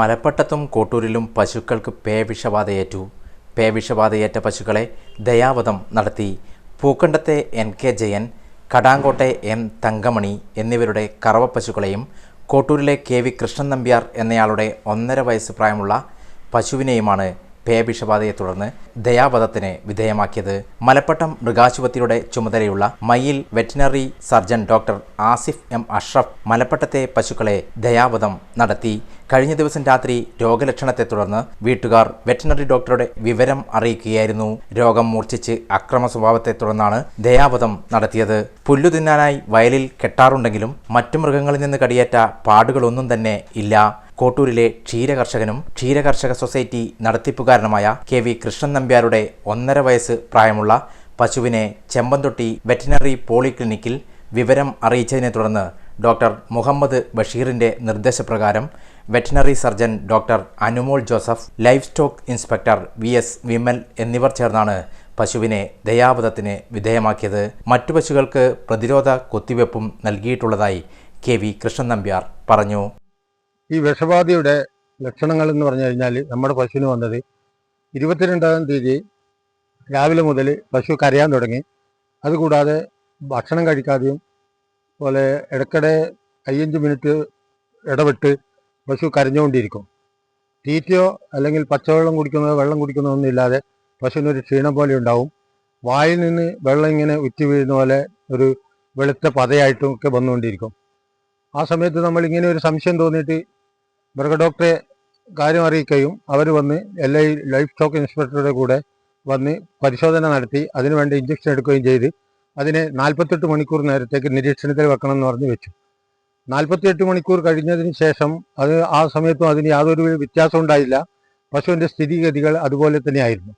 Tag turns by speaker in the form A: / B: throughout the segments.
A: മലപ്പട്ടത്തും കോട്ടൂരിലും പശുക്കൾക്ക് പേവിഷബാധയേറ്റു പേവിഷബാധയേറ്റ പശുക്കളെ ദയാവധം നടത്തി. പൂക്കണ്ടത്തെ എൻ കെ ജയൻ കടാങ്കോട്ടെ എം തങ്കമണി എന്നിവരുടെ കറവ പശുക്കളെയും കോട്ടൂരിലെ കെ വി കൃഷ്ണൻ നമ്പ്യാർ എന്നയാളുടെ ഒന്നര വയസ്സ് പ്രായമുള്ള പശുവിനെയുമാണ് പേവിഷബാധയെ തുടർന്ന് ദയാവധത്തിന് വിധേയമാക്കിയത് മലപ്പട്ടം മൃഗാശുപത്രിയുടെ ചുമതലയുള്ള മയിൽ veterinary surgeon doctor Asif M Ashraf മലപ്പട്ടത്തെ പശുക്കളെ ദയാവധം നടത്തി. കഴിഞ്ഞ ദിവസം രാത്രി രോഗലക്ഷണത്തെ തുടർന്ന് വീട്ടുകാർ വെറ്റിനറി ഡോക്ടറുടെ വിവരം അറിയിക്കുകയായിരുന്നു. രോഗം മൂർച്ഛിച്ച് അക്രമ സ്വഭാവത്തെ തുടർന്നാണ് ദയാവധം നടത്തിയത്. പുല്ലു തിന്നാനായി വയലിൽ കെട്ടാറുണ്ടെങ്കിലും മറ്റു മൃഗങ്ങളിൽ നിന്ന് കടിയേറ്റ പാടുകളൊന്നും തന്നെ ഇല്ല. കോട്ടൂരിലെ ക്ഷീരകർഷകനും ക്ഷീരകർഷക സൊസൈറ്റി നടത്തിപ്പുകാരനുമായ കെ വി കൃഷ്ണൻ നമ്പ്യാരുടെ ഒന്നര വയസ്സ് പ്രായമുള്ള പശുവിനെ ചെമ്പന്തൊട്ടി വെറ്റിനറി പോളിക്ലിനിക്കിൽ വിവരം അറിയിച്ചതിനെ തുടർന്ന് ഡോക്ടർ മുഹമ്മദ് ബഷീറിന്റെ നിർദ്ദേശപ്രകാരം veterinary surgeon doctor Anumol Joseph livestock inspector V S Vimal എന്നിവർ ചേർന്നാണ് പശുവിനെ ദയാവധത്തിന് വിധേയമാക്കിയത്. മറ്റു പശുക്കൾക്ക് പ്രതിരോധ കുത്തിവെപ്പും നൽകിയിട്ടുള്ളതായി കെ വി കൃഷ്ണൻ നമ്പ്യാർ പറഞ്ഞു.
B: ഈ വിഷബാധയുടെ ലക്ഷണങ്ങൾ എന്ന് പറഞ്ഞു കഴിഞ്ഞാൽ നമ്മുടെ പശുവിന് വന്നത് ഇരുപത്തിരണ്ടാം തീയതി രാവിലെ മുതൽ പശു കരയാൻ തുടങ്ങി. അതുകൂടാതെ ഭക്ഷണം കഴിക്കാതെയും പോലെ ഇടയ്ക്കിടെ അയ്യഞ്ച് മിനിറ്റ് ഇടവിട്ട് പശു കരഞ്ഞുകൊണ്ടിരിക്കും. തീറ്റയോ അല്ലെങ്കിൽ പച്ചവെള്ളം കുടിക്കുന്നതോ വെള്ളം കുടിക്കുന്നതോ ഒന്നും ഇല്ലാതെ പശുവിനൊരു ക്ഷീണം പോലെ ഉണ്ടാവും. വായിൽ നിന്ന് വെള്ളം ഇങ്ങനെ ഉറ്റി വീഴുന്ന പോലെ ഒരു വെളുത്ത പതയായിട്ടും ഒക്കെ വന്നുകൊണ്ടിരിക്കും. ആ സമയത്ത് നമ്മൾ ഇങ്ങനെ ഒരു സംശയം തോന്നിയിട്ട് മൃഗഡോക്ടറെ കാര്യം അറിയിക്കുകയും അവർ വന്ന് എൽ ഐ ലൈഫ് സ്റ്റോക്ക് ഇൻസ്പെക്ടറുടെ കൂടെ വന്ന് പരിശോധന നടത്തി അതിനുവേണ്ട ഇഞ്ചക്ഷൻ എടുക്കുകയും ചെയ്ത് അതിനെ നാൽപ്പത്തെട്ട് മണിക്കൂർ നേരത്തേക്ക് നിരീക്ഷണത്തിൽ വെക്കണം എന്ന് പറഞ്ഞ് വെച്ചു. നാൽപ്പത്തിയെട്ട് മണിക്കൂർ കഴിഞ്ഞതിന് ശേഷം അത് ആ സമയത്തും അതിന് യാതൊരു വ്യത്യാസം ഉണ്ടായില്ല. പശുവിന്റെ സ്ഥിതിഗതികൾ അതുപോലെ തന്നെയായിരുന്നു.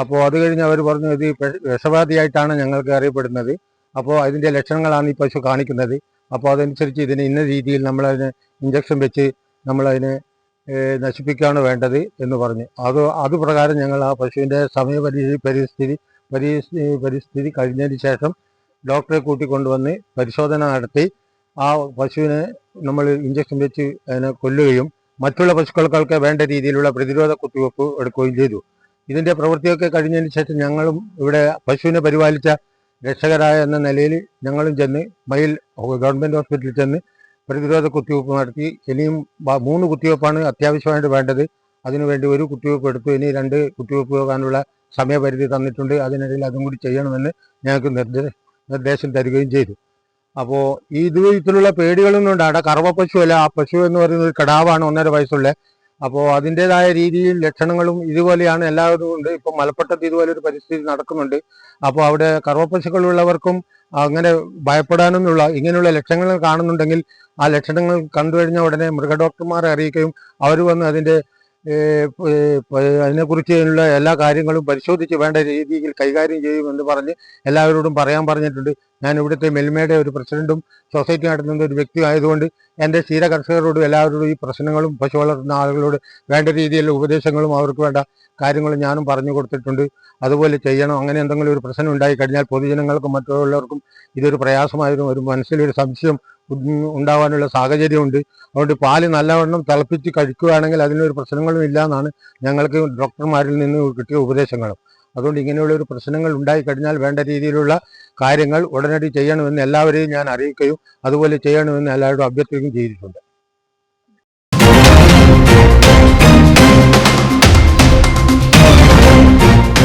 B: അപ്പോൾ അത് കഴിഞ്ഞ് അവർ പറഞ്ഞു ഇത് വിഷ- വിഷബാധയായിട്ടാണ് ഞങ്ങൾക്ക് അറിയപ്പെടുന്നത്. അപ്പോൾ അതിന്റെ ലക്ഷണങ്ങളാണ് ഈ പശു കാണിക്കുന്നത്. അപ്പോൾ അതനുസരിച്ച് ഇതിന് ഇന്ന രീതിയിൽ നമ്മളതിന് ഇഞ്ചക്ഷൻ വെച്ച് നമ്മളതിനെ നശിപ്പിക്കുകയാണ് വേണ്ടത് എന്ന് പറഞ്ഞു. അത് അത് പ്രകാരം ഞങ്ങൾ ആ പശുവിന്റെ സമയപരി പരിസ്ഥിതി പരിസ്ഥിതി പരിസ്ഥിതി കഴിഞ്ഞതിന് ശേഷം ഡോക്ടറെ കൂട്ടിക്കൊണ്ടുവന്ന് പരിശോധന നടത്തി. ആ പശുവിനെ നമ്മൾ ഇഞ്ചക്ഷൻ വെച്ച് അതിനെ കൊല്ലുകയും മറ്റുള്ള പശുക്കൾക്കൊക്കെ വേണ്ട രീതിയിലുള്ള പ്രതിരോധ കുത്തിവെപ്പ് എടുക്കുകയും ചെയ്തു. ഇതിന്റെ പ്രവൃത്തിയൊക്കെ കഴിഞ്ഞതിന് ശേഷം ഞങ്ങളും ഇവിടെ പശുവിനെ പരിപാലിച്ച രക്ഷകരായ എന്ന നിലയിൽ ഞങ്ങളും ചെന്ന് മയിൽ ഗവൺമെന്റ് ഹോസ്പിറ്റലിൽ ചെന്ന് പ്രതിരോധ കുത്തിവയ്പ്പ് നടത്തി. ഇനിയും മൂന്ന് കുത്തിവയ്പ്പാണ് അത്യാവശ്യമായിട്ട് വേണ്ടത്. അതിനുവേണ്ടി ഒരു കുത്തിവയ്പ്പ് എടുത്തു. ഇനി രണ്ട് കുത്തിവയ്പ്പ് പോകാനുള്ള സമയപരിധി തന്നിട്ടുണ്ട്. അതിനിടയിൽ അതും കൂടി ചെയ്യണമെന്ന് ഞങ്ങൾക്ക് നിർദ്ദേശ തരികയും ചെയ്തു. അപ്പോൾ ഈ ഇതുവിധത്തിലുള്ള പേടികളൊന്നും ഉണ്ട് കറവ പശു അല്ല ആ പശു എന്ന് പറയുന്നത് കിടാവാണ് ഒന്നര വയസ്സുള്ള. അപ്പോൾ അതിന്റെതായ രീതിയിൽ ലക്ഷണങ്ങളും ഇതുപോലെയാണ്. എല്ലാവരും ഉണ്ട്. ഇപ്പം മലപ്പട്ടത്ത് ഇതുപോലെ ഒരു പരിസ്ഥിതി നടക്കുന്നുണ്ട്. അപ്പോൾ അവിടെ കറവ പശുക്കളുള്ളവർക്കും അങ്ങനെ ഭയപ്പെടാനൊന്നുള്ള ഇങ്ങനെയുള്ള ലക്ഷണങ്ങൾ കാണുന്നുണ്ടെങ്കിൽ ആ ലക്ഷണങ്ങൾ കണ്ടു കഴിഞ്ഞ ഉടനെ മൃഗഡോക്ടർമാരെ അറിയിക്കുകയും അവർ വന്ന് അതിന്റെ അതിനെക്കുറിച്ചുള്ള എല്ലാ കാര്യങ്ങളും പരിശോധിച്ച് വേണ്ട രീതിയിൽ കൈകാര്യം ചെയ്യുമെന്ന് പറഞ്ഞ് എല്ലാവരോടും പറയാൻ പറഞ്ഞിട്ടുണ്ട്. ഞാൻ ഇവിടുത്തെ മെൽമയുടെ ഒരു പ്രസിഡന്റും സൊസൈറ്റി നടത്തുന്ന ഒരു വ്യക്തി ആയതുകൊണ്ട് എന്റെ ക്ഷീര കർഷകരോടും എല്ലാവരോടും ഈ പ്രശ്നങ്ങളും പശു വളർത്തുന്ന ആളുകളോട് വേണ്ട രീതിയിലുള്ള ഉപദേശങ്ങളും അവർക്ക് വേണ്ട കാര്യങ്ങളും ഞാനും പറഞ്ഞു കൊടുത്തിട്ടുണ്ട്. അതുപോലെ ചെയ്യണം. അങ്ങനെ എന്തെങ്കിലും ഒരു പ്രശ്നം ഉണ്ടായി കഴിഞ്ഞാൽ പൊതുജനങ്ങൾക്കും മറ്റുള്ളവർക്കും ഇതൊരു പ്രയാസമായിരുന്നു ഒരു മനസ്സിലൊരു സംശയം ഉണ്ടാവാനുള്ള സാഹചര്യമുണ്ട്. അതുകൊണ്ട് പാൽ നല്ലവണ്ണം തിളപ്പിച്ച് കഴിക്കുകയാണെങ്കിൽ അതിനൊരു പ്രശ്നങ്ങളും ഇല്ല എന്നാണ് ഞങ്ങൾക്ക് ഡോക്ടർമാരിൽ നിന്ന് കിട്ടിയ ഉപദേശങ്ങളും. അതുകൊണ്ട് ഇങ്ങനെയുള്ള ഒരു പ്രശ്നങ്ങൾ ഉണ്ടായി കഴിഞ്ഞാൽ വേണ്ട രീതിയിലുള്ള കാര്യങ്ങൾ ഉടനടി ചെയ്യണമെന്ന് എല്ലാവരെയും ഞാൻ അറിയിക്കുകയും അതുപോലെ ചെയ്യണമെന്ന് എല്ലാവരോടും അഭ്യർത്ഥിക്കുകയും ചെയ്തിട്ടുണ്ട്.